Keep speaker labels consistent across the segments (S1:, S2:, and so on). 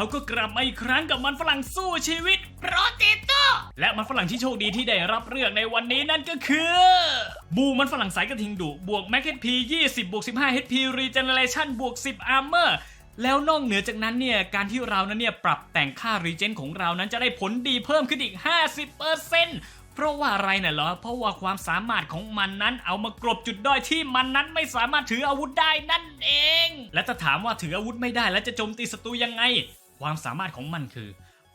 S1: เขาก็กลับมาอีกครั้งกับมันฝรั่งสู้ชีวิตโปรเตโตและมันฝรั่งที่โชคดีที่ได้รับเลือกในวันนี้นั่นก็คือ บูมันฝรั่งสายกระทิงดุบวกแม็กเฮดพี20บวก15 HP Regeneration บวก10 Armor แล้วนอกเหนือจากนั้นเนี่ยการที่เรานั้นเนี่ยปรับแต่งค่ารีเจนของเรานั้นจะได้ผลดีเพิ่มขึ้นอีก 50%เพราะว่าอะไรน่ะเหรอ เพราะว่าความสามารถของมันนั้นเอามากรบจุดด้อยที่มันนั้นไม่สามารถถืออาวุธได้นั่นเอง และถ้าถามว่าถืออาวุธไม่ได้แล้วจะโจมตีศัตรูยังไง ความสามารถของมันคือ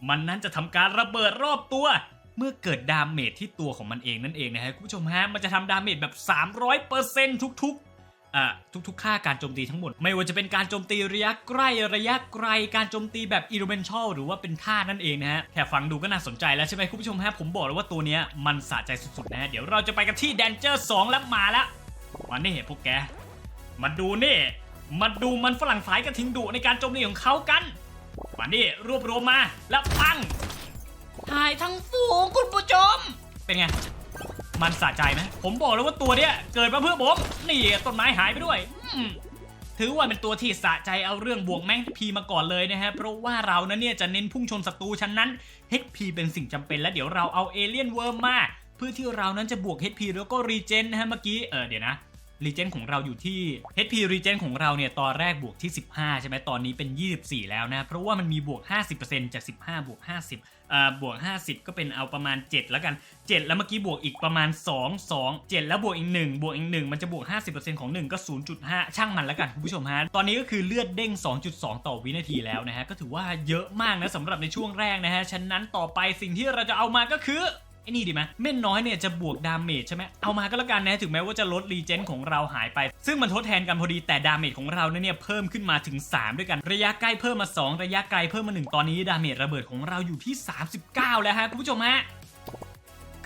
S1: มันนั้นจะทำการระเบิดรอบตัว เมื่อเกิดดาเมจที่ตัวของมันเองนั่นเองนะฮะคุณผู้ชมฮะมันจะทำดาเมจแบบ 300%ทุกๆอะทุกๆ ค่าการโจมตีทั้งหมด ไม่ว่าจะเป็นการโจมตีระยะใกล้ระยะไกลการโจมตีแบบอิ l เ m นชัลหรือว่าเป็นท่านั่นเองนะฮะแค่ฟังดูก็น่าสนใจแล้วใช่ไหมคุณผู้ชมฮะผมบอกเลยว่าตัวเนี้ยมันสะใจสุดๆนะฮะเดี๋ยวเราจะไปกันที่ Danger 2แล้วมาแล้วมานี่พวกแกมาดูนี่มาดูมันฝรั่งสายกระทิงดุในการโจมตีของเขากัน มานี่รวบรวมมา แล้วปังหายทั้งฝูงคุณผู้ชม เป็นไง มันสะใจไหมผมบอกเลยว่าตัวเนี้ยเกิดมาเพื่อผม นี่ต้นไม้หายไปด้วยอืมถือว่าเป็นตัวที่สะใจเอาเรื่องบวกแม่งพีมาก่อนเลยนะฮะ เพราะว่าเรานั้นเนี่ยจะเน้นพุ่งชนศัตรูฉะนั้น HP เป็นสิ่งจำเป็นและเดี๋ยวเราเอาเอเลียนเวิร์มมา เพื่อที่เรานั้นจะบวก HP แล้วก็รีเจนนะฮะเมื่อกี้ เออเดี๋ยวนะ รีเจนของเราอยู่ที่ HP รีเจนของเราเนี่ยตอนแรกบวกที่ 15 ใช่ไหมตอนนี้เป็น 24 แล้วนะ เพราะว่ามันมีบวก 50%จาก 15 บวก 50อ่าบวก 50 ก็เป็นเอาประมาณ 7 แล้วกัน 7 แล้วเมื่อกี้บวกอีกประมาณ 2 2 7 แล้วบวกอีก 1 บวกอีก 1 มันจะบวก 50%ของ 1 ก็ 0.5 ช่างมันแล้วกันคุณผู้ชมฮะ ตอนนี้ก็คือเลือดเด้ง 2.2 ต่อวินาทีแล้วนะฮะ ก็ถือว่าเยอะมากนะสำหรับในช่วงแรกนะฮะ ฉะนั้นต่อไปสิ่งที่เราจะเอามาก็คือ ไอ้นี่ดีไหมเม่นน้อยเนี่ยจะบวกดาเมจใช่ไหมเอามาก็แล้วกันนะถึงแม้ว่าจะลดรีเจนของเราหายไป ซึ่งมันทดแทนกันพอดีแต่ดาเมจของเราเนี่ยเพิ่มขึ้นมาถึง 3 ด้วยกันระยะใกล้เพิ่มมา 2 ระยะไกลเพิ่มมา 1 ตอนนี้ดาเมจระเบิดของเราอยู่ที่ 39 แล้วฮะคุณผู้ชมฮะ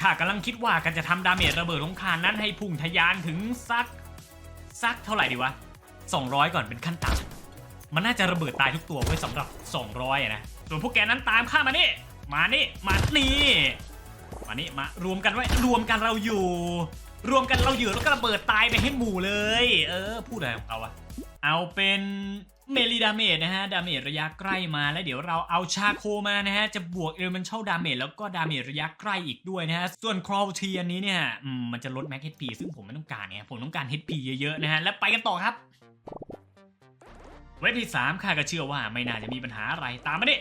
S1: ข้ากำลังคิดว่ากันจะทำดาเมจระเบิดของข้านั้นให้พุ่งทะยานถึงสักสักเท่าไหร่ดีวะ 200 ก่อนเป็นขั้นต่ำมันน่าจะระเบิดตายทุกตัวไว้สำหรับ 200อะนะส่วนพวกแกนั้นตามข้ามานี่ มานี่ มานี่ นี่มารวมกันไว้รวมกันเราอยู่ รวมกันเราอยู่แล้วก็ระเบิดตายไปให้หมู่เลย เออ พูดอะไรของเขาอะเอาเป็นเมลีดาเมจนะฮะ ดาเมจระยะใกล้มาแล้วเดี๋ยวเราเอาชาโคมานะฮะ จะบวกเอลเมนเชัลดาเมจแล้วก็ดาเมจระยะใกล้อีกด้วยนะฮะ ส่วนครอลทีอันนี้เนี่ยมมันจะลดแม็ก HP ซึ่งผมไม่ต้องการเนี่ยผมต้องการ HP เยอะๆนะฮะ แล้วไปกันต่อครับ เวทที่3ข้าก็เชื่อว่าไม่น่าจะมีปัญหาอะไรตามมาดิ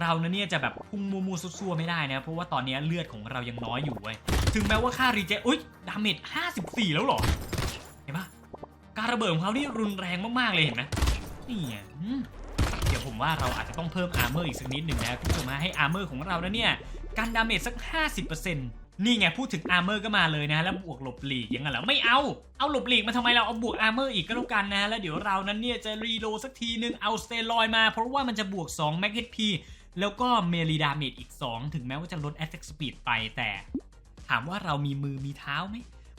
S1: เราเนี่ยจะแบบพุ่งมูมูซัวไม่ได้นะ เพราะว่าตอนนี้เลือดของเรายังน้อยอยู่เว้ย ถึงแม้ว่าค่ารีเจอุ้ยดาเมจ54 แล้วเหรอ เห็นปะการระเบิดของเขานี่รุนแรงมาก ๆ เลยเห็นไหมนี่ไงเดี๋ยวผมว่าเราอาจจะต้องเพิ่มอาร์เมอร์อีกสักนิดหนึ่งนะคุณผู้ชมให้อาร์เมอร์ของเรานะเนี่ยการดาเมจสัก 50%นี่ไงพูดถึงอาร์เมอร์ก็มาเลยนะ แล้วบวกหลบหลีกยังไงเหรอไม่เอาเอาหลบหลีกมาทำไมเราเอาบวกอาร์เมอร์อีกก็แล้วกันนะ แล้วเดี๋ยวเรานั้นเนี่ยจะรีโลสักทีนึงเอาสเตรอยมา เพราะว่ามันจะบวก2 Mag HP แล้วก็เมลีดาเมจอีก 2 ถึงแม้ว่าจะลด Attack Speed ไปแต่ ถามว่าเรามีมือมีเท้าไหม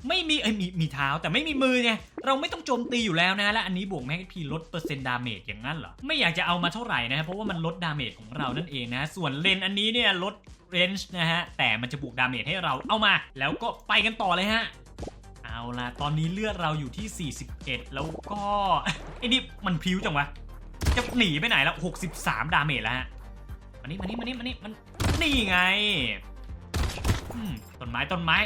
S1: ไม่มีเอ้ยมีมีเท้าแต่ไม่มีมือไงเราไม่ต้องโจมตีอยู่แล้วนะ และอันนี้บวกแม็กพีลดเปอร์เซ็นต์ดาเมจอย่างนั้นเหรอ ไม่อยากจะเอามาเท่าไหร่นะเพราะว่ามันลดดาเมจของเรานั่นเองนะส่วนเลนอันนี้เนี่ยลดเรนจ์นะฮะแต่มันจะบวกดาเมจให้เราเอามา แล้วก็ไปกันต่อเลยฮะเอาล่ะ ตอนนี้เลือดเราอยู่ที่ 41 แล้วก็ไอ้นี่มันพิ้วจังวะ จะหนีไปไหนแล้ว 63 ดาเมจแล้วฮะ นี่มานี่มานี่มานี่มันนี่ไงต้นไม้ต้นไม้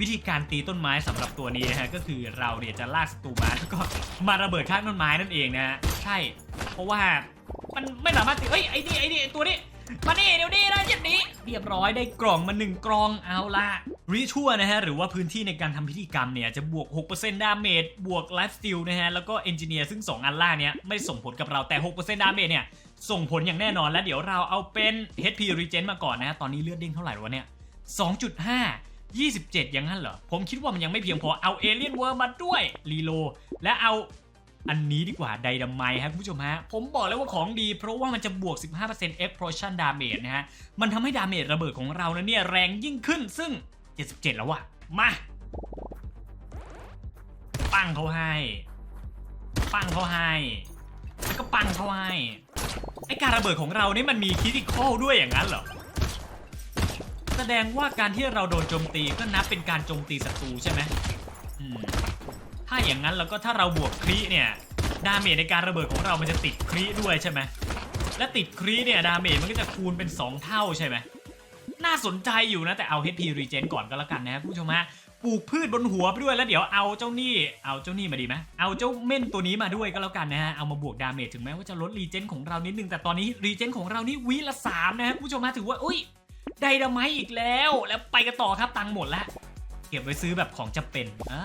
S1: วิธีการตีต้นไม้สำหรับตัวนี้นะฮะก็คือเราเนี่ยจะลากศัตรูมาแล้วก็มาระเบิดข้างต้นไม้นั่นเองนะใช่ เพราะว่ามันไม่สามารถตีเอ้ยไอ้นี่ไอ้นี่ตัวนี้มานี่เดี๋ยวนี้นะเจ็บนี้เรียบร้อยได้กล่องมาหนึ่งกล่องเอาละ ริชัวนะฮะหรือว่าพื้นที่ในการทำพิธีกรรมเนี่ยจะบวก 6%ดาเมจบวกไลฟ์สติลนะฮะแล้วก็เอนจิเนียร์ซึ่ง 2 อันล่างเนี้ยไม่ส่งผลกับเราแต่ 6%ดาเมจเนี่ยส่งผลอย่างแน่นอน แล้วเดี๋ยวเราเอาเป็น HP Regen มาก่อนนะฮะตอนนี้เลือดเด้งเท่าไหร่วะเนี่ย 2.5 27 อย่างนั้นเหรอ ผมคิดว่ามันยังไม่เพียงพอเอาเอเลียนเวอร์มาด้วยรีโลและเอาอันนี้ดีกว่าไดดามไมครับคุณผู้ชมฮะ ผมบอกเลยว่าของดี เพราะว่ามันจะบวก 15% explosion damage นะฮะ มันทำให้ดาเมจระเบิดของเรานั้นเนี่ยแรงยิ่งขึ้นซึ่ง 77 แล้ววะมาปั้งเขาให้ปั้งเขาให้ แล้วก็ปั้งเขาให้ไอการระเบิดของเรานี่มันมีคิติคอลด้วยอย่างนั้นเหรอแสดงว่าการที่เราโดนโจมตีก็นับเป็นการโจมตีศัตรูใช่ไหมมถ้าอย่างนั้นแล้วก็ถ้าเราบวกครีเนี่ยดาเมจในการระเบิดของเรามันจะติดครีด้วยใช่ไหมและติดครีเนี่ยดาเมจมันก็จะคูณเป็น 2 เท่าใช่ไหม น่าสนใจอยู่นะแต่เอา HP Regen ก่อนก็แล้วกันนะผู้ชมฮะปลูกพืชบนหัวไปด้วยแล้วเดี๋ยวเอาเจ้านี่เอาเจ้านี่มาดีไหมเอาเจ้าเม่นตัวนี้มาด้วยก็แล้วกันนะฮะเอามาบวกดาเมจถึงแม้ว่าจะลดรีเจนของเรานิดนึงแต่ตอนนี้รีเจนของเรานี่วิละสามนะฮะผู้ชมฮะถือว่าอุ้ยไดนาไมอีกแล้วแล้วไปกันต่อครับตังค์หมดแล้วเก็บไว้ซื้อแบบของจำเป็นอ่า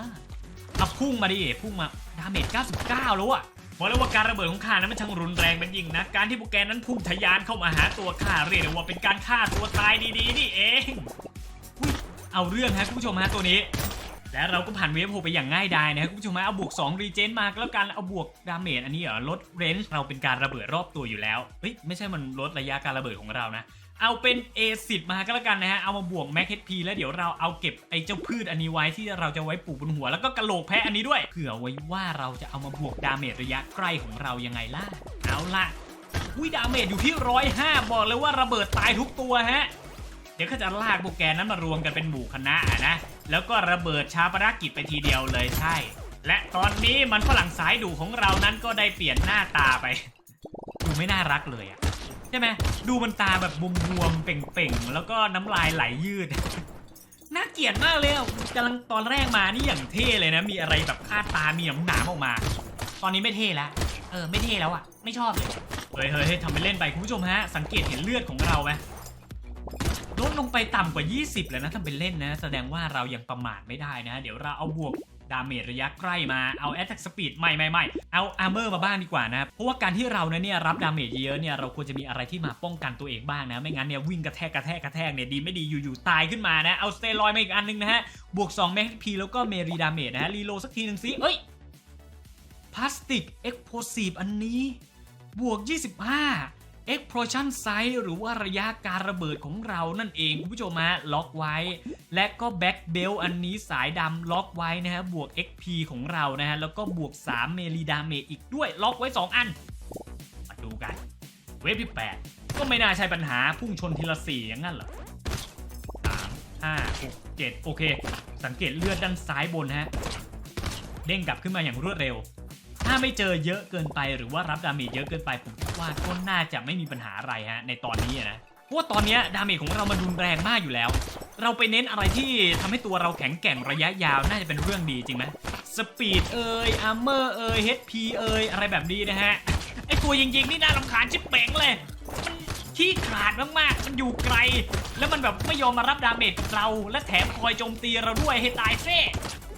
S1: เอาพุ่งมาดิพุ่งมาดาเมจ99 แล้วอะ บอกเลยว่าการระเบิดของข้านั้นมันช่างรุนแรงเป็นยิ่งนะ การที่พวกแกนั้นพุ่งทะยานเข้ามาหาตัวข้าเรียกได้ว่าเป็นการฆ่าตัวตายดีๆนี่เอง เอาเรื่องฮะคุณผู้ชมฮะตัวนี้ และเราก็ผ่านเวฟโฮไปอย่างง่ายดายนะครับคุณผู้ชมฮะเอาบวก2รีเจนมาแล้วกันเอาบวกดาเมจอันนี้เหรอลดเรนจ์เราเป็นการระเบิดรอบตัวอยู่แล้วเฮ้ยไม่ใช่มันลดระยะการระเบิดของเรานะ เอาเป็น A10 มาก็แล้วกันนะฮะ เอามาบวก Max HP แล้วเดี๋ยวเราเอาเก็บไอ้เจ้าพืชอันนี้ไว้ที่เราจะไว้ปลูกบนหัว แล้วก็กระโหลกแพะอันนี้ด้วย เผื่อไว้ว่าเราจะเอามาบวกดาเมจระยะใกล้ของเรายังไงล่ะ เอาล่ะ อุ้ยดาเมจอยู่ที่ร้อยห้าบอกเลยว่าระเบิดตายทุกตัวฮะ เดี๋ยวเขาจะลากพวกแกนั้นมารวมกันเป็นหมู่คณะนะ แล้วก็ระเบิดชาปนกิจไปทีเดียวเลยใช่ และตอนนี้มันฝรั่งสายดูของเรานั้นก็ได้เปลี่ยนหน้าตาไปดูไม่น่ารักเลยอะ ใช่ไหมดูมันตาแบบบวมๆเป่งๆ แล้วก็น้ำลายไหลยืด น่าเกลียดมากเลยอะกำลังตอนแรกมานี่อย่างเท่เลยนะ มีอะไรแบบคาดตามีหนามหนามออกมา ตอนนี้ไม่เท่แล้วเออไม่เท่แล้วอะไม่ชอบเลยเฮ้ยเฮ้ยเฮ้ยทำไปเล่นไปคุณผู้ชมฮะ สังเกตเห็นเลือดของเราไหมลดลงไปต่ำกว่า 20 แล้วนะทำเป็นเล่นนะ แสดงว่าเรายังประมาทไม่ได้นะ เดี๋ยวเราเอาบวก ดาเมจระยะใกล้มาเอา Attack Speed ไม่ไม่ไม่เอา Armor มาบ้างดีกว่านะเพราะว่าการที่เราเนี่ยรับดาเมจเยอะเนี่ยเราควรจะมีอะไรที่มาป้องกันตัวเองบ้างนะ ไม่งั้นเนี่ยวิ่งกระแทกกระแทกกระแทกเนี่ยดีไม่ดีอยู่ๆตายขึ้นมานะเอาสเตียรอยมาอีกอันนึงนะฮะบวก2 Max HP แล้วก็เมรีดาเมจนะฮะรีโลสักทีหนึ่งสิเอ้ยพลาสติก Explosive อันนี้บวก 25 Explosion Size หรือว่าระยะการระเบิดของเรานั่นเองคุณผู้ชมฮะล็อกไว้ และก็ Back Belt อันนี้สายดำล็อกไว้นะฮะบวก XP ของเรานะฮะแล้วก็บวก 3 เมลีดาเมจอีกด้วยล็อกไว้ 2 อัน มาดูกัน เวฟที่ 8 ก็ไม่น่าใช่ปัญหาพุ่งชนทีละ4อย่างนั้นเหรอ3 5 6 7 โอเค สังเกตเลือดด้านซ้ายบนฮะ เด้งกลับขึ้นมาอย่างรวดเร็ว ถ้าไม่เจอเยอะเกินไปหรือว่ารับดาเมจเยอะเกินไป ผมคิดว่าก็น่าจะไม่มีปัญหาอะไรฮะในตอนนี้นะเพราะว่าตอนนี้ดาเมจของเรามันรุนแรงมากอยู่แล้ว เราไปเน้นอะไรที่ทำให้ตัวเราแข็งแกร่งระยะยาวน่าจะเป็นเรื่องดีจริงไหมสปีดเอ่ยอาร์เมอร์เอ่ย HP เอ่ยอะไรแบบนี้นะฮะไอตัวยิงๆนี่น่ารำคาญชิบเป๋งเลยมันขี้ขาดมากๆ มันอยู่ไกล แล้วมันแบบไม่ยอมมารับดาเมจเรา และแถมคอยโจมตีเราด้วยให้ตายเซ่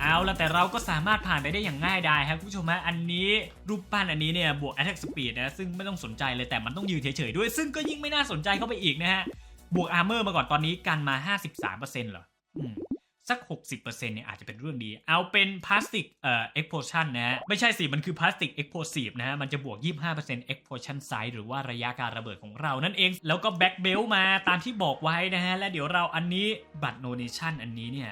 S1: เอาละแต่เราก็สามารถผ่านไปได้อย่างง่ายดายครับคุณผู้ชมฮะอันนี้รูปปั้นอันนี้เนี่ยบวก attack speed นะซึ่งไม่ต้องสนใจเลยแต่มันต้องยืนเฉยๆด้วย ซึ่งก็ยิ่งไม่น่าสนใจเข้าไปอีกนะฮะบวก armor มาก่อนตอนนี้กันมา 53%เหรออืมสัก 60%เนี่ยอาจจะเป็นเรื่องดี เอาเป็นพลาสติกเอ่อ explosion นะฮะ ไม่ใช่สิ มันคือพลาสติก explosive นะฮะ มันจะบวก 25% explosion size หรือว่าระยะการระเบิดของเรานั่นเอง แล้วก็ back belt มาตามที่บอกไว้นะฮะ และเดี๋ยวเราอันนี้บัตร donation อันนี้เนี่ย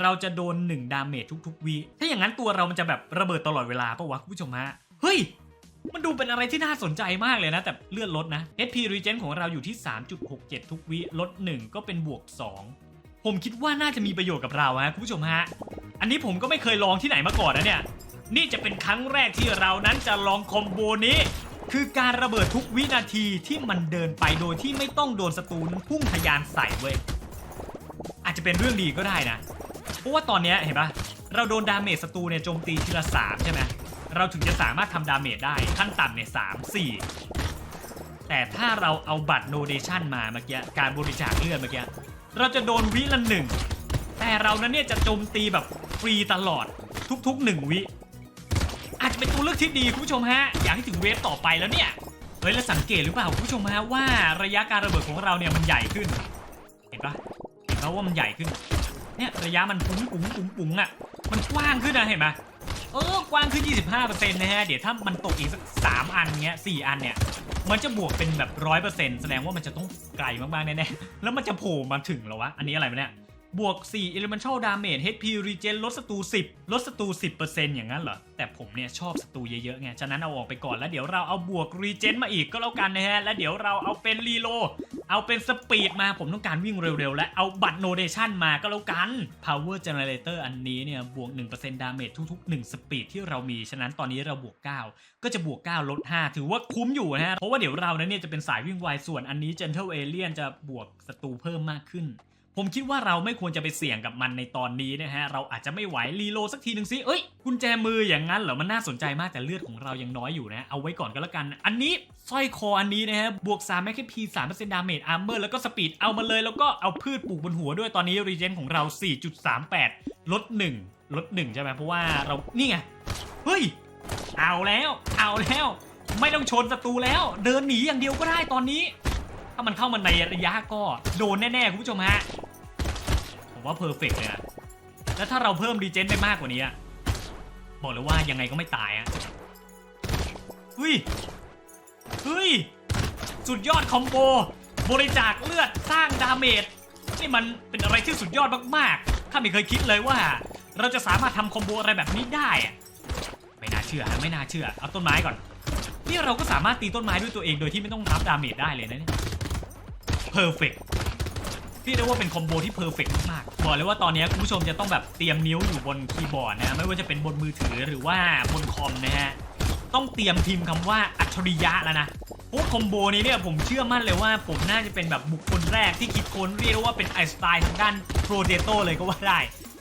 S1: เราจะโดน1ดาเมจทุกๆวีถ้าอย่างนั้นตัวเรามันจะแบบระเบิดตลอดเวลาปะวะคุณผู้ชมฮะเฮ้ย มันดูเป็นอะไรที่น่าสนใจมากเลยนะ แต่เลื่อนลดนะ HP Regen ของเราอยู่ที่ 3.67 ทุกวิลด 1 ก็เป็นบวก 2 ผมคิดว่าน่าจะมีประโยชน์กับเราฮะคุณผู้ชมฮะ อันนี้ผมก็ไม่เคยลองที่ไหนมาก่อนนะเนี่ย นี่จะเป็นครั้งแรกที่เรานั้นจะลองคอมโบนี้คือการระเบิดทุกวินาทีที่มันเดินไปโดยที่ไม่ต้องโดนศัตรูนั้นพุ่งทะยานใส่เว้ยอาจจะเป็นเรื่องดีก็ได้นะ เพราะว่าตอนนี้เห็นปะเราโดนดาเมจศัตรูเนี่ยโจมตีทีละสามใช่ไหมเราถึงจะสามารถทำดาเมจได้ขั้นต่ำเนี่ยสามสี่แต่ถ้าเราเอาบัตรโนเดชันมาเมื่อกี้การบริจาคเลือดเมื่อกี้เราจะโดนวิละหนึ่งแต่เรานั้นเนี่ยจะโจมตีแบบฟรีตลอดทุกๆหนึ่งวิอาจจะเป็นตัวเลือกที่ดีคุณผู้ชมฮะอยากให้ถึงเวฟต่อไปแล้วเนี่ยเฮ้ยแล้วสังเกตหรือเปล่าคุณผู้ชมฮะว่าระยะการระเบิดของเราเนี่ยมันใหญ่ขึ้น เห็นปะเห็นปะว่ามันใหญ่ขึ้น เนี่ยระยะมันปุ้งปุ้งปุ้งปุ้งอะ มันกว้างขึ้นนะเห็นไหมเออกว้างขึ้น 25%นะฮะ เดี๋ยวถ้ามันตกอีกสัก3อันเงี้ย4อันเนี่ย มันจะบวกเป็นแบบ100%แสดงว่ามันจะต้องไกลมากๆแน่ๆ แล้วมันจะโผล่มาถึงหรอวะ อันนี้อะไรมาเนี่ย บวก 4 elemental damage HP regen ลดศัตรู10 ลดศัตรู10%อย่างนั้นเหรอ แต่ผมเนี่ยชอบศัตรูเยอะๆไง ฉะนั้นเอาออกไปก่อนแล้วเดี๋ยวเราเอาบวก regen มาอีกก็แล้วกันนะฮะ แล้วเดี๋ยวเราเอาเป็น reload เอาเป็นสปีดมาผมต้องการวิ่งเร็วๆ และเอาบัตรโนเดชันมาก็แล้วกัน power generator อันนี้เนี่ยบวก 1% damage ทุกๆ 1 สปีดที่เรามี ฉะนั้นตอนนี้เราบวก 9 ก็จะบวก 9 ลด 5 ถือว่าคุ้มอยู่นะฮะ เพราะว่าเดี๋ยวเรานั้นเนี่ยจะเป็นสายวิ่งไว ส่วนอันนี้ gentle alien จะบวกศัตรูเพิ่มมากขึ้น ผมคิดว่าเราไม่ควรจะไปเสี่ยงกับมันในตอนนี้นะฮะ เราอาจจะไม่ไหวรีโลสักทีหนึ่งสิ เอ้ยกุญแจมืออย่างนั้นเหรอ มันน่าสนใจมากแต่เลือดของเรายังน้อยอยู่นะ เอาไว้ก่อนก็แล้วกัน อันนี้สร้อยคออันนี้นะฮะ บวก3 m a c p 3% damage armor แล้วก็สปีดเอามาเลย แล้วก็เอาพืชปลูกบนหัวด้วย ตอนนี้รีเจนของเรา 4.38 ลด 1 ลด 1 ใช่ไหมเพราะว่าเรา นี่ไง เฮ้ย เอาแล้ว เอาแล้ว ไม่ต้องชนศัตรูแล้ว เดินหนีอย่างเดียวก็ได้ตอนนี้ ถ้ามันเข้ามาในระยะก็โดนแน่ๆคุณผู้ชมฮะ ผมว่าเพอร์เฟกเลยอะแล้วถ้าเราเพิ่มดีเจนไปมากกว่านี้ บอกเลยว่ายังไงก็ไม่ตายอะเฮ้ย เฮ้ย สุดยอดคอมโบบริจาคเลือดสร้างดาเมจนี่มันเป็นอะไรที่สุดยอดมากๆ ข้าไม่เคยคิดเลยว่า เราจะสามารถทำคอมโบอะไรแบบนี้ได้อะไม่น่าเชื่อไม่น่าเชื่อ เอาต้นไม้ก่อน นี่เราก็สามารถตีต้นไม้ด้วยตัวเองโดยที่ไม่ต้องรับดาเมจได้เลยนะเนี่ย เพอร์เฟกพี่เรียกว่าเป็นคอมโบที่เพอร์เฟกมากบอกเลยว่าตอนนี้คุณผู้ชมจะต้องแบบเตรียมนิ้วอยู่บนคีย์บอร์ดนะไม่ว่าจะเป็นบนมือถือหรือว่าบนคอมนะฮะต้องเตรียมพิมพ์คำว่าอัจฉริยะแล้วนะเพราะคอมโบนี้เนี่ยผมเชื่อมั่นเลยว่าผมน่าจะเป็นแบบบุคคลแรกที่คิดค้นเรียกว่าเป็นไอสไตล์ทางด้านโปรเจโตเลยก็ว่าได้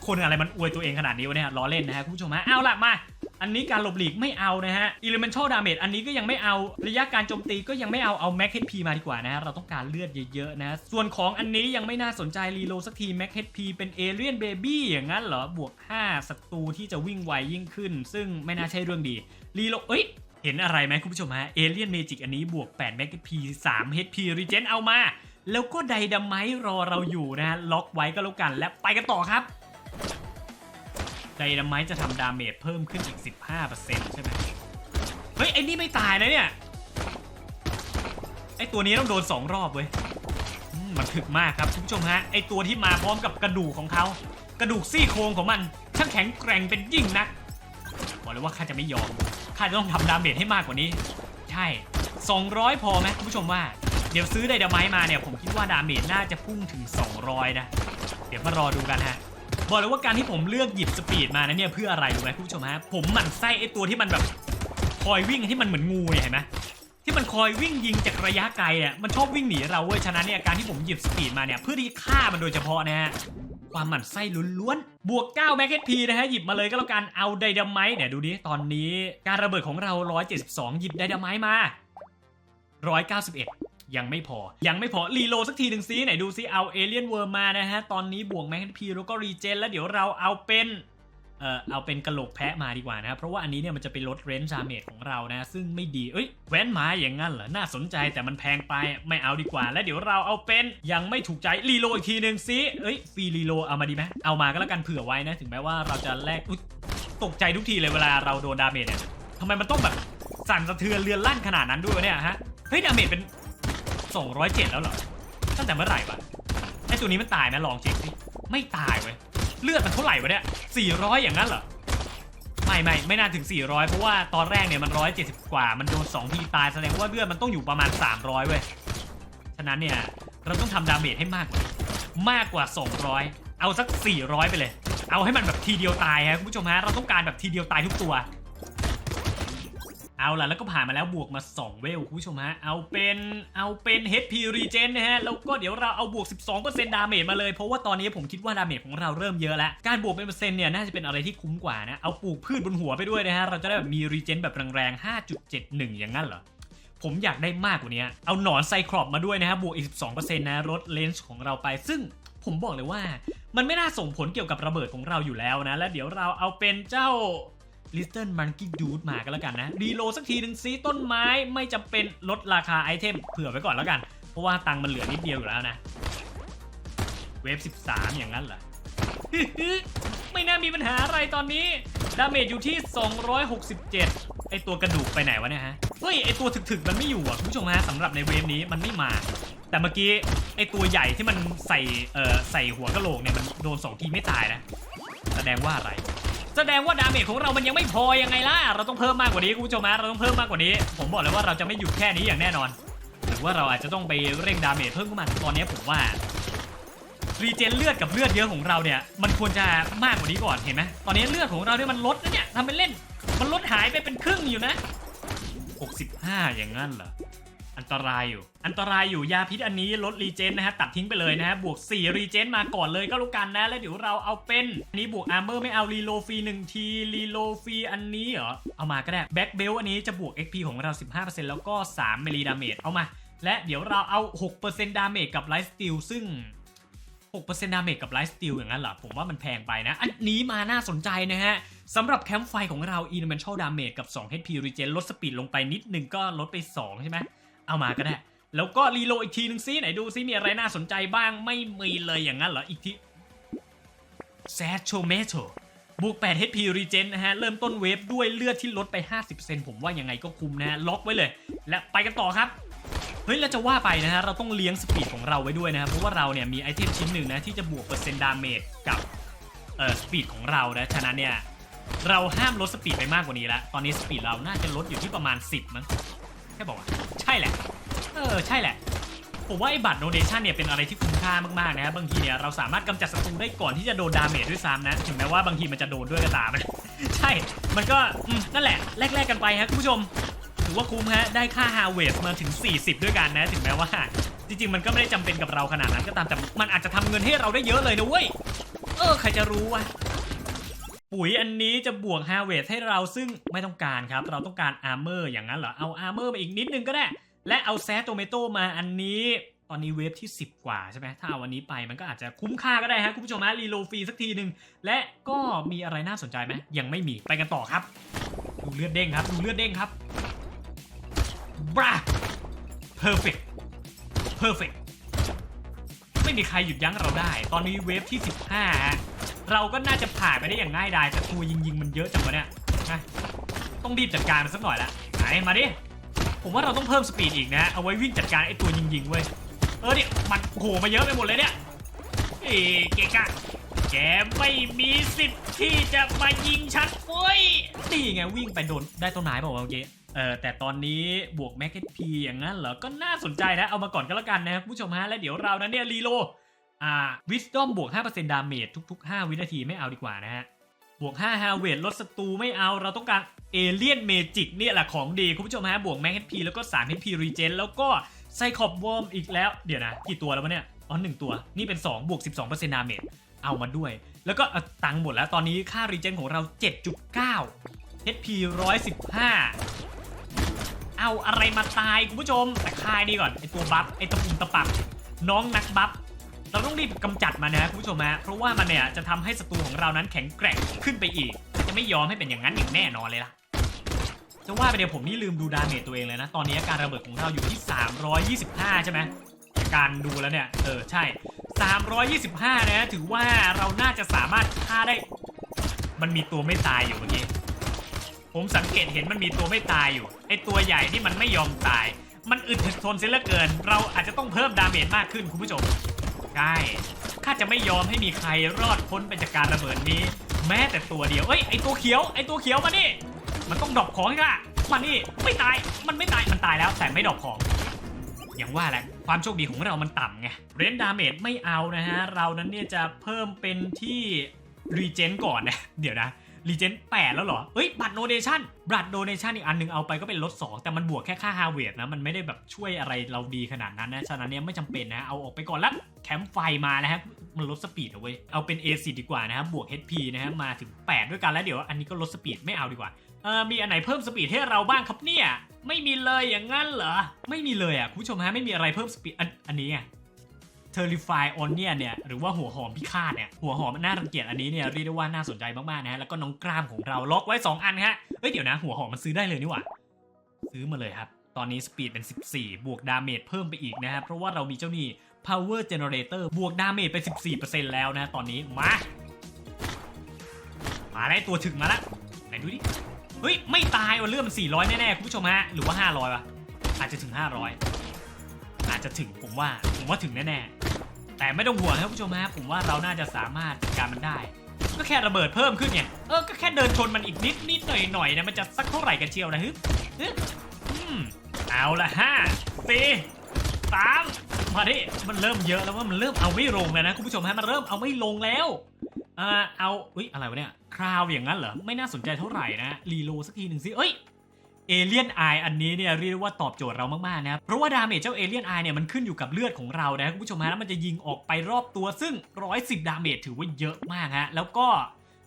S1: คนอะไรมันอวยตัวเองขนาดนี้วะเนี่ยล้อเล่นนะฮะคุณผู้ชมฮะเอาละมา อันนี้การหลบหลีกไม่เอานะฮะ Elemental Damage อันนี้ก็ยังไม่เอา ระยะการโจมตีก็ยังไม่เอา เอา Max HP มาดีกว่านะฮะ เราต้องการเลือดเยอะๆนะ ส่วนของอันนี้ยังไม่น่าสนใจรีโลสักที Max HP เป็น Alien Baby อย่างนั้นเหรอ บวก 5 ศัตรูที่จะวิ่งไวยิ่งขึ้น ซึ่งไม่น่าใช่เรื่องดี รีโลเอ้ยเห็นอะไรไหมคุณผู้ชมฮะ Alien Magic อันนี้บวก8 Max HP 3 HP Regen เอามา แล้วก็ไดดามไมรอเราอยู่นะฮะ ล็อกไว้ก็แล้วกัน และไปกันต่อครับ ไดนาไมต์จะทำดาเมจเพิ่มขึ้นอีก 15%ใช่ไหมเฮ้ย ไอ้นี่ไม่ตายนะเนี่ย ไอ้ตัวนี้ต้องโดน 2 รอบเว้ยมันถึกมากครับคุณผู้ชมฮะ ไอ้ตัวที่มาพร้อมกับกระดูกของเขา กระดูกซี่โครงของมัน ช่างแข็งแกร่งเป็นยิ่งนัก บอกเลยว่าข้าจะไม่ยอม ข้าจะต้องทำดาเมจให้มากกว่านี้ ใช่ 200 พอไหมคุณผู้ชมว่า เดี๋ยวซื้อไดนาไมต์มาเนี่ยผมคิดว่าดาเมจน่าจะพุ่งถึง 200 นะ เดี๋ยวมารอดูกันฮะ บอกเลยว่าการที่ผมเลือกหยิบสปีดมานะเนี่ยเพื่ออะไรรู้ไหมคุณผู้ชมฮะผมหมั่นไส้ไอ้ตัวที่มันแบบคอยวิ่งที่มันเหมือนงูเนี่ยเห็นไหมที่มันคอยวิ่งยิงจากระยะไกลเนี่ยมันชอบวิ่งหนีเราเว้ยฉะนั้นเนี่ยการที่ผมหยิบสปีดมาเนี่ยเพื่อที่ฆ่ามันโดยเฉพาะนะฮะความหมั่นไส้ล้วนๆ บวก 9 แม็กพีนะฮะ หยิบมาเลยก็แล้วกัน เอาไดดามไมต์เนี่ย ดูดิ ตอนนี้การระเบิดของเรา 172 หยิบไดดามไมต์มา 191 ยังไม่พอ ยังไม่พอรีโลสักทีหนึ่งซิไหนดูซิเอาเอเลียนเวิร์มานะฮะ ตอนนี้บวกแมกพีแล้วก็รีเจนแล้วเดี๋ยวเราเอาเป็นเอ่อเอาเป็นกระโหลกแพะมาดีกว่านะครับ เพราะว่าอันนี้เนี่ยมันจะไปลดเรนจ์ดาเมจของเรานะ ซึ่งไม่ดี เอ้ยแว้นไม้อย่างงั้นเหรอ น่าสนใจแต่มันแพงไปไม่เอาดีกว่า แล้วเดี๋ยวเราเอาเป็นยังไม่ถูกใจรีโลอีกทีหนึ่งซิเอ้ยฟรีรีโลเอามาดีไหมเอามาก็แล้วกันเผื่อไว้นะ ถึงแม้ว่าเราจะแลกอุ๊ยตกใจทุกทีเลยเวลาเราโดนดาเมจเนี่ยทำไมมันต้องแบบสั่นสะเทือนเรือนลั่นขนาดนั้นด้วยเนี่ยฮะเฮ้ยดาเมจเป็น 207 แล้วเหรอ ตั้งแต่เมื่อไหร่วะไอตัวนี้มันตายไหมลองเช็คสิไม่ตายเว้ย เลือดมันเท่าไหร่วะเนี่ย 400 อย่างนั้นเหรอ ไม่ไม่ไม่น่าถึง 400 เพราะว่าตอนแรกเนี่ยมัน 170 กว่า มันโดน 2 ทีตายแสดงว่าเลือดมันต้องอยู่ประมาณ 300 เว้ย ฉะนั้นเนี่ยเราต้องทำดาเมจให้มากกว่ามากกว่า 200 เอาสัก 400 ไปเลย เอาให้มันแบบทีเดียวตายฮะคุณผู้ชมฮะ เราต้องการแบบทีเดียวตายทุกตัว เอาล่ะแล้วก็ผ่านมาแล้วบวกมา 2 เวลคุณผู้ชมฮะเอาเป็นเอาเป็น HP Regen นะฮะแล้วก็เดี๋ยวเราเอาบวก 12%ดาเมจมาเลยเพราะว่าตอนนี้ผมคิดว่าดาเมจของเราเริ่มเยอะแล้วการบวกเป็นเปอร์เซ็นต์เนี่ยน่าจะเป็นอะไรที่คุ้มกว่านะเอาปลูกพืชบนหัวไปด้วยนะฮะเราจะได้แบบมี Regen แบบแรงๆ 5.71 อย่างนั้นเหรอผมอยากได้มากกว่านี้ เอาหนอนไซครอปมาด้วยนะฮะบวกอีก 12%นะลดเลนส์ของเราไป ซึ่งผมบอกเลยว่า มันไม่น่าส่งผลเกี่ยวกับระเบิดของเราอยู่แล้วนะ และเดี๋ยวเราเอาเป็นเจ้า Little Monkey Dude มาก็แล้วกันนะรีโลสักทีหนึ่งซีต้นไม้ไม่จำเป็นลดราคาไอเทมเผื่อไว้ก่อนแล้วกัน เพราะว่าตังค์มันเหลือนิดเดียวอยู่แล้วนะ เวฟ 13 อย่างนั้นเหรอไม่น่ามีปัญหาอะไรตอนนี้ ดาเมจอยู่ที่ 267 ไอตัวกระดูกไปไหนวะเนี่ยฮะ เฮ้ย ไอตัวถึกๆ มันไม่อยู่อะคุณผู้ชมฮะสำหรับในเวฟนี้มันไม่มา แต่เมื่อกี้ ไอตัวใหญ่ที่มันใส่เอ่อใส่หัวกะโหลกเนี่ย มันโดนสองทีไม่ตายนะ แสดงว่าอะไร แสดงว่าดาเมจของเรามันยังไม่พอยังไงล่ะ เราต้องเพิ่มมากกว่านี้คุณผู้ชมฮะเราต้องเพิ่มมากกว่านี้ ผมบอกเลยว่าเราจะไม่หยุดแค่นี้อย่างแน่นอน หรือว่าเราอาจจะต้องไปเร่งดาเมจเพิ่มขึ้นมาตอนนี้ผมว่ารีเจนเลือดกับเลือดเยอะของเราเนี่ย มันควรจะมากกว่านี้ก่อนเห็นไหมตอนนี้เลือดของเราเนี่ยมันลดนะเนี่ยทำเป็นเล่น มันลดหายไปเป็นครึ่งอยู่นะ 65 อย่างนั้นเหรอ อันตรายอยู่ อันตรายอยู่ยาพิษอันนี้ลดรีเจนนะฮะตัดทิ้งไปเลยนะฮะบวก 4 รีเจนมาก่อนเลยก็แล้วกันนะ แล้วเดี๋ยวเราเอาเป็นอันนี้บวกอาร์เมอร์ไม่เอารีโลฟรี1ทีรีโลฟรีอันนี้เหรอ เอามาก็ได้แบ็คเบลอันนี้จะบวก XP ของเรา 15%แล้วก็3มิลลิดาเมจเอามา และเดี๋ยวเราเอา 6%ดาเมจกับไลฟ์สติลซึ่ง6%ดาเมจกับไลฟ์สติลอย่างนั้นเหรอ ผมว่ามันแพงไปนะ อันนี้มาน่าสนใจนะฮะสำหรับแคมป์ไฟของเรา Elemental Damage กับ 2 HP Regen ลดสปีดลงไปนิดนึงก็ลดไป 2 ใช่ไหม เอามาก็ได้ แล้วก็รีโลอีกทีนึงซิไหนดูซิมีอะไรน่าสนใจบ้างไม่มีเลยอย่างนั้นเหรออีกที s a t c h o m e t o บวก8 HP Regen นะฮะ เริ่มต้นเวฟด้วยเลือดที่ลดไป 50%ผมว่ายังไงก็คุมนะฮะ ล็อกไว้เลย และไปกันต่อครับ เฮ้ยแล้วจะว่าไปนะฮะ เราต้องเลี้ยงสปีดของเราไว้ด้วยนะครับ เพราะว่าเราเนี่ยมีไอเทมชิ้นหนึ่งนะ ที่จะบวกเปอร์เซ็นต์ดาเมจกับเอ่อสปีดของเรานะฉะนั้นเนี่ย เราห้ามลดสปีดไปมากกว่านี้ละตอนนี้สปีดเราน่าจะลดอยู่ที่ประมาณ 10 มั้ง ค่บอกว่าใช่แหละ เออ ใช่แหละ ผมว่าไอ้บัตรโดเนชันเนี่ยเป็นอะไรที่คุ้มค่ามากๆนะบางทีเนี่ยเราสามารถกำจัดศัตรูได้ก่อนที่จะโดนดาเมจด้วยซ้ำนะถึงแม้ว่าบางทีมันจะโดนด้วยก็ตามนะใช่ มันก็นั่นแหละแลกๆกันไปฮะคุณผู้ชมถือว่าคุ้มฮะได้ค่าฮาเวสมาถึง 40 ด้วยกันนะ ถึงแม้ว่า จริง ๆ มันก็ไม่ได้จำเป็นกับเราขนาดนั้นก็ตามแต่มันอาจจะทำเงินให้เราได้เยอะเลยนะเว้ยเออใครจะรู้วะ ปุ๋ยอันนี้จะบวกฮาเวสให้เราซึ่งไม่ต้องการครับ เราต้องการอาร์เมอร์อย่างนั้นเหรอ เอาอาร์เมอร์มาอีกนิดนึงก็ได้ และเอาแซตโตเมโตมาอันนี้ตอนนี้เวฟที่ 10 กว่าใช่ไหมถ้าเอาอันนี้ไปมันก็อาจจะคุ้มค่าก็ได้ฮะคุณผู้ชมฮะรีโลฟรีสักทีหนึ่งและก็มีอะไรน่าสนใจไหมยังไม่มีไปกันต่อครับ ดูเลือดเด้งครับดูเลือดเด้งครับบรา perfect perfect ไม่มีใครหยุดยั้งเราได้ ตอนนี้เวฟที่ 15ฮะ เราก็น่าจะผ่านไปได้อย่างง่ายดายแต่ตัวยิงยิงมันเยอะจังวะเนี่ยนะต้องรีบจัดการมันสักหน่อยละไหนมาดิผมว่าเราต้องเพิ่มสปีดอีกนะเอาไว้วิ่งจัดการไอ้ตัวยิงยิงเว้ยเออเนี่ยมันโหมาเยอะไปหมดเลยเนี่ยเอ้เกกะแกไม่มีสิทธิ์ที่จะมายิงฉันเว้ยนี่ไงวิ่งไปโดนได้ต้นไม้เปล่าวะเมื่อกี้เออแต่ตอนนี้บวกแม็กเพีอย่างนั้นเหรอก็น่าสนใจนะเอามาก่อนก็แล้วกันนะคุณผู้ชมฮะแล้วเดี๋ยวเรานั้นเนี่ยรีโล อ่าวิสตอมบวก 5%ดาเมจทุก ๆ 5 วินาทีไม่เอาดีกว่านะฮะ บวก 5 ฮาเวทลดศัตรูไม่เอาเราต้องการเอเลียนเมจิกเนี่ยแหละของดี คุณผู้ชมฮะ บวกแม็ก HP แล้วก็3 HP รีเจนแล้วก็ไซคอบวอร์มอีกแล้ว เดี๋ยวนะ กี่ตัวแล้ววะเนี่ย อ๋อหนึ่งตัว นี่เป็น 2 บวก 12%ดาเมจเอามาด้วย แล้วก็ตังค์หมดแล้วตอนนี้ค่ารีเจนของเรา 7.9 HP 115 เอาอะไรมาตายคุณผู้ชมแต่คายดีก่อนไอตัวบัฟไอตะปุ่มตะปับน้องนักบัฟ เราต้องรีบกำจัดมันนะคุณผู้ชมฮะเพราะว่ามันเนี่ยจะทำให้ศัตรูของเรานั้นแข็งแกร่งขึ้นไปอีก จะไม่ยอมให้เป็นอย่างนั้นอย่างแน่นอนเลยล่ะจะว่าไปเดี๋ยวผมนี่ลืมดูดาเมจตัวเองเลยนะ ตอนนี้การระเบิดของเราอยู่ที่ 325 ใช่ไหมการดูแล้วเนี่ย เออใช่ 325 นะ ถือว่าเราน่าจะสามารถฆ่าได้ มันมีตัวไม่ตายอยู่เมื่อกี้ ผมสังเกตเห็นมันมีตัวไม่ตายอยู่ ไอตัวใหญ่ที่มันไม่ยอมตาย มันอึดทนเสียเหลือเกิน เราอาจจะต้องเพิ่มดาเมจมากขึ้นคุณผู้ชม ใช่ข้าจะไม่ยอมให้มีใครรอดพ้นไปจากการระเบิดนี้ แม้แต่ตัวเดียว เอ้ยไอตัวเขียวไอตัวเขียวมานี่มันต้องดรอปของให้ข้ามานี่ไม่ตายมันไม่ตายมันตายแล้วแต่ไม่ดรอปของอย่างว่าแหละความโชคดีของเรามันต่ำไงเรนดาเมจไม่เอานะฮะ เรานั้นเนี่ยจะเพิ่มเป็นที่รีเจนก่อนนะ เดี๋ยวนะ รีเจน8แล้วเหรอ เฮ้ย บัตรโดเนชั่นบัตรโดเนชั่นอีกอันหนึงเอาไปก็เป็นลด2แต่มันบวกแค่ค่าฮาเวทนะ มันไม่ได้แบบช่วยอะไรเราดีขนาดนั้นนะ ฉะนั้นเนี่ยไม่จำเป็นนะ เอาออกไปก่อนแล้วแคมป์ไฟมานะฮะ มันลดสปีดเอาไว้เอาเป็น A10 ดีกว่านะครับ บวก HP นะฮะ มาถึง 8 ด้วยกันแล้วเดี๋ยวอันนี้ก็ลดสปีดไม่เอาดีกว่าเออมีอันไหนเพิ่มสปีดให้เราบ้างครับเนี่ย ไม่มีเลยอย่างงั้นเหรอ ไม่มีเลยอะคุณผู้ชมฮะ ไม่มีอะไรเพิ่มสปีดอันอันนี้ ไง Terrify Onion เนี่ยหรือว่าหัวหอมพิฆาตเนี่ยหัวหอมน่ารังเกียจอันนี้เนี่ยเรียกได้ว่าน่าสนใจมากๆนะฮะแล้วก็น้องกล้ามของเราล็อกไว้ 2 อันฮะเอ้ยเดี๋ยวนะ หัวหอมมันซื้อได้เลยนี่หว่าซื้อมาเลยครับ ตอนนี้สปีดเป็น 14 บวกดาเมจเพิ่มไปอีกนะฮะเพราะว่าเรามีเจ้านี่ Power Generator บวกดาเมจไป 14%แล้วนะตอนนี้มามาได้ตัวถึงมาละไหนดูดิเฮ้ยไม่ตายว่ะเลือดมัน 400 แน่ๆคุณผู้ชมฮะหรือว่า 500วะอาจจะถึง 500 อาจจะถึงผมว่าผมว่าถึงแน่ๆ แต่ไม่ต้องห่วงครับคุณผู้ชมฮะผมว่าเราน่าจะสามารถจัดการมันได้ ก็แค่ระเบิดเพิ่มขึ้นไงเออก็แค่เดินชนมันอีกนิดนิดหน่อยหน่อยนะมันจะสักเท่าไหร่กันเชียวนะฮึฮึอืมเอาละห้าสี่มาดิมันเริ่มเยอะแล้วว่ามันเริ่มเอาไม่ลงแล้วนะคุณผู้ชมฮะมันเริ่มเอาไม่ลงแล้วเอ่าเอาอุ้ยอะไรวะเนี่ยคราวอย่างนั้นเหรอไม่น่าสนใจเท่าไหร่นะรีโลสักทีหนึ่งสิเอ้ย เอเลียนไออันนี้เนี่ยเรียกว่าตอบโจทย์เรามากๆนะครับเพราะว่าดาเมจเจ้าเอเลียนไอเนี่ยมันขึ้นอยู่กับเลือดของเรานะคุณผู้ชมฮะแล้วมันจะยิงออกไปรอบตัวซึ่ง 110 ดาเมจถือว่าเยอะมากฮะแล้วก็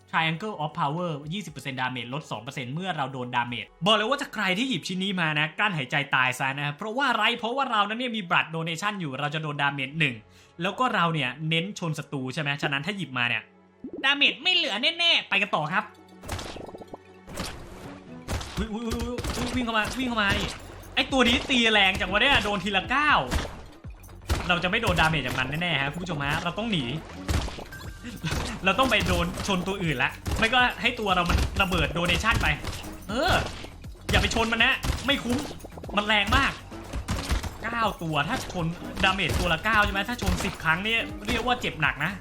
S1: Triangle of Power 20%ดาเมจลด 2%เมื่อเราโดนดาเมจบอกเลยว่าถ้าใครที่หยิบชิ้นนี้มานะกลั้นหายใจตายซะนะเพราะว่าไรเพราะว่าเรานั้นเนี่ยมีบัตรโดเนชันอยู่เราจะโดนดาเมจหนึ่งแล้วก็เราเนี่ยเน้นชนศัตรูใช่ไหมฉะนั้นถ้าหยิบมาเนี่ยดาเมจไม่เหลือแน่ๆไปกันต่อครับ อุ๊ยอุ๊ยอุ๊ยอุ๊ยวิ่งเข้ามาวิ่งเข้ามาไอตัวนี้ตีแรงจังวะเนี่ยโดนทีละเก้าเราจะไม่โดนดาเมจจากมันแน่ๆฮะคุณผู้ชมฮะเราต้องหนี เราต้องไปโดนชนตัวอื่นละไม่ก็ให้ตัวเรามันระเบิดโดเนชั่นไป เออ อย่าไปชนมันนะ ไม่คุ้มมันแรงมาก 9 ตัวถ้าชนดาเมจตัวละ 9 ใช่ไหมถ้าชน 10 ครั้งนี่เรียกว่าเจ็บหนักนะ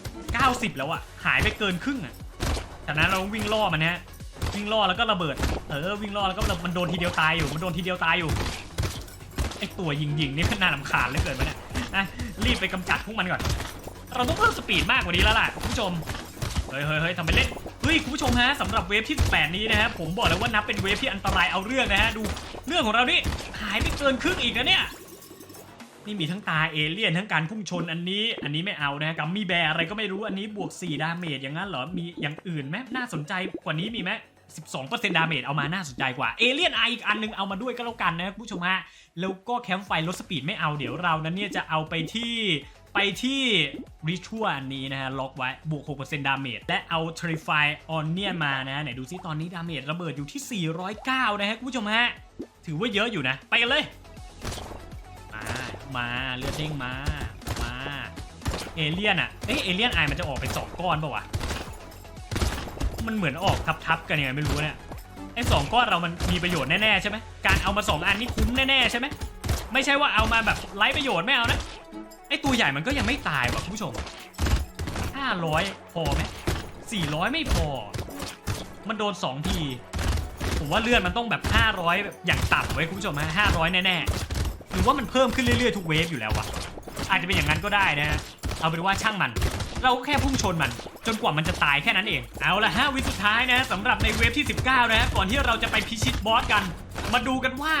S1: 90 แล้วอะหายไปเกินครึ่งอะฉะนั้นเราวิ่งล่อมันนะ วิ่งล่อแล้วก็ระเบิด เออวิ่งล่อแล้วก็มันโดนทีเดียวตายอยู่ มันโดนทีเดียวตายอยู่ ไอตัวยิงยิงๆนี่มันน่าลำคาญเลยเกินไปเนี่ยอะรีบไปกำจัดพวกมันก่อน เราต้องเพิ่มสปีดมากกว่านี้แล้วล่ะคุณผู้ชมเฮ้ยเฮ้ยเฮ้ยทำไปเล่น เฮ้ยคุณผู้ชมฮะสำหรับเวฟที่ 18 นี้นะฮะผมบอกเลยว่านับเป็นเวฟที่อันตรายเอาเรื่องนะฮะดูเรื่องของเรานี่หายไปเกินครึ่งอีกนะเนี่ยนี่มีทั้งตาเอเลี่ยนทั้งการพุ่งชนอันนี้ อันนี้ไม่เอานะกัมมี่แบร์อะไรก็ไม่รู้อันนี้บวก 4 ดาเมจอย่างนั้นเหรอ มีอย่างอื่นไหมน่าสนใจกว่านี้มีไหม 12%ดาเมจเอามาน่าสนใจกว่าเอเลี่ยนไออีกอันหนึงเอามาด้วยก็แล้วกันนะคุณผู้ชมฮะแล้วก็แคมป์ไฟลดสปีดไม่เอาเดี๋ยวเรานั้นเนี่ยจะเอาไปที่ไปที่ริชัวอันนี้นะฮะล็อกไว้บวก 6%ดาเมจและเอา Terrify Onion มานะไหนดูซิตอนนี้ดาเมจระเบิดอยู่ที่ 409 นะฮะคุณผู้ชมฮะถือว่าเยอะอยู่นะ ไปกันเลย มามาเลือดเด้งมามาเอเลี่ยนอะเอ้ยเอเลี่ยนไอมันจะออกเป็นสองก้อนปะวะ มันเหมือนออกทับๆกันยังไงไม่รู้เนี่ยไอ้สองก้อนเรามันมีประโยชน์แน่ๆใช่ไหมการเอามาสองอันนี่คุ้มแน่ๆใช่ไหมไม่ใช่ว่าเอามาแบบไร้ประโยชน์ไม่เอานะไอ้ตัวใหญ่มันก็ยังไม่ตายว่ะคุณผู้ชม500 พอไหม400 ไม่พอ มันโดน 2 ที ผมว่าเลือดมันต้องแบบ 500แบบอย่างต่ำไว้คุณผู้ชมฮะ500 แน่ๆหรือว่ามันเพิ่มขึ้นเรื่อยๆทุกเวฟอยู่แล้ววะอาจจะเป็นอย่างนั้นก็ได้นะฮะเอาเป็นว่าช่างมัน เราก็แค่พุ่งชนมัน จนกว่ามันจะตายแค่นั้นเอง เอาละฮะวิสุดท้ายนะสำหรับในเวฟที่ 19 นะฮะก่อนที่เราจะไปพิชิตบอสกัน มาดูกันว่า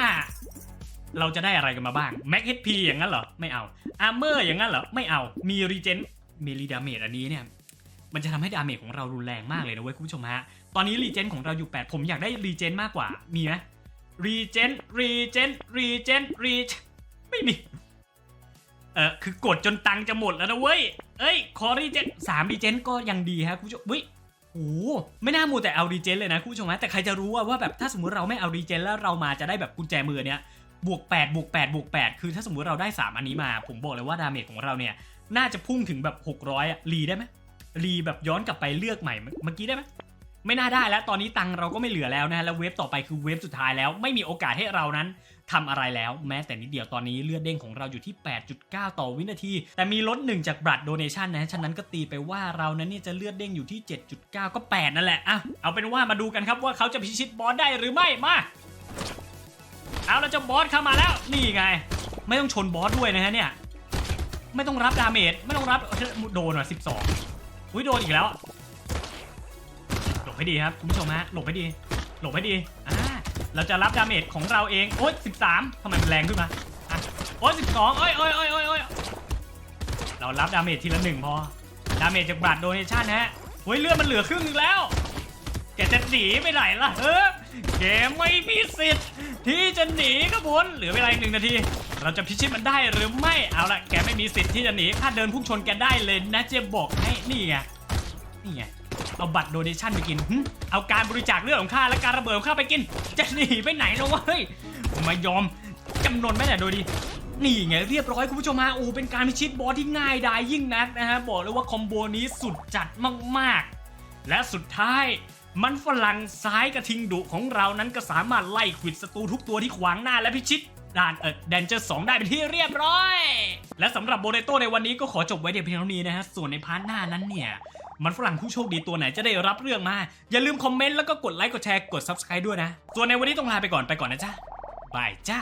S1: เราจะได้อะไรกันมาบ้าง Mac HP อพอย่างนั้นเหรอไม่เอา Armor อร์อย่างนั้นเหรอไม่เอามีรีเจนเมลีดาเมจอันนี้เนี่ยมันจะทำให้ดาเมจของเรารุนแรงมากเลยนะเว้ยคุณผู้ชมฮะ ตอนนี้รีเจนของเราอยู่ 8 ผมอยากได้รีเจนมากกว่า มีไหมรีเจนรีเจนรีเจนรีไม่มี เออคือกดจนตังค์จะหมดแล้วนะเว้ย เอ้ยขอรีเจนสามรีเจนก็ยังดีฮะคุณผู้ชมเว้ยโอ้ไม่น่ามูแต่เอารีเจนเลยนะคุณผู้ชมฮะแต่ใครจะรู้ว่าว่าแบบถ้าสมมติเราไม่เอารีเจนแล้วเรามาจะได้แบบกุญแจมือเนี้ยบวก8บวก8บวก8คือถ้าสมมติเราได้ 3 อันนี้มา ผมบอกเลยว่าดาเมจของเราเนี่ย น่าจะพุ่งถึงแบบ 600อะรีได้ไหมรีแบบย้อนกลับไปเลือกใหม่เมื่อกี้ได้ไหม ไม่น่าได้แล้วตอนนี้ตังเราก็ไม่เหลือแล้วนะแล้วเวฟต่อไปคือเวฟสุดท้ายแล้วไม่มีโอกาสให้เรานั้นทำอะไรแล้วแม้แต่นิดเดียวตอนนี้เลือดเด้งของเราอยู่ที่ 8.9 ต่อวินาที แต่มีลดหนึ่งจากบัตรโดเนชันนะ ฉะนั้นก็ตีไปว่าเรานั้นเนี่ยจะเลือดเด้งอยู่ที่ 7.9 ก็ 8 นั่นแหละอะเอาเป็นว่ามาดูกันครับว่าเขาจะพิชิตบอสได้หรือไม่มา เอาแล้วจ้าบอสเข้ามาแล้วนี่ไง ไม่ต้องชนบอสด้วยนะฮะเนี่ยไม่ต้องรับดาเมจไม่ต้องรับโดนอะ12อุ้ยโดนอีกแล้ว บให้ดีครับคุณผู้ชมฮะหลบให้ดี หลบให้ดีอ่าเราจะรับดาเมจของเราเองโอ๊ย13ทำไมมันแรงขึ้นมาอะโอ๊ย12โอ๊ยโอ๊ยโอ๊ยโอ๊ยโอ๊ยเรารับดาเมจทีละหนึ่งพอดาเมจจากบัตรโดเนชั่นฮะเฮ้ยเลือดมันเหลือครึ่งนึงแล้วแกจะหนีไปไหนล่ะเฮ้ยเกมไม่มีสิทธิ์ที่จะหนีก็พ้นเหลือเวลาอีกหนึ่งนาที เราจะพิชิตมันได้หรือไม่เอาละแกไม่มีสิทธิ์ที่จะหนีถ้าเดินพุ่งชนแกได้เลยนะเจะบอกให้นี่ไงนี่ไง เอาบัตรโดเนชั่นไปกิน เอาการบริจาคเลือดของข้าและการระเบิดของข้าไปกิน จะหนีไปไหนแล้ววะเฮ้ยมายอมจำนวนแม่แต่โดยดี นี่ไงเรียบร้อยคุณผู้ชมฮะโอ้เป็นการพิชิตบอสที่ง่ายดายยิ่งนักนะฮะบอกเลยว่าคอมโบนี้สุดจัดมากๆ และสุดท้ายมันฝรั่งซ้ายกระทิงดุของเรานั้นก็สามารถไล่ขวิดศัตรูทุกตัวที่ขวางหน้าและพิชิต ด่านเออแดนเจอร์สได้เป็นที่เรียบร้อย และสำหรับโบเรโตในวันนี้ก็ขอจบไว้เพียงเท่านี้นะฮะ ส่วนในพาร์ทหน้านั้นเนี่ย มันฝรั่งผู้โชคดีตัวไหนจะได้รับเรื่องมา อย่าลืมคอมเมนต์แล้วก็กดไลค์กดแชร์กด subscribe ด้วยนะ ส่วนในวันนี้ต้องลาไปก่อนไปก่อนนะจ๊ะบายจ้า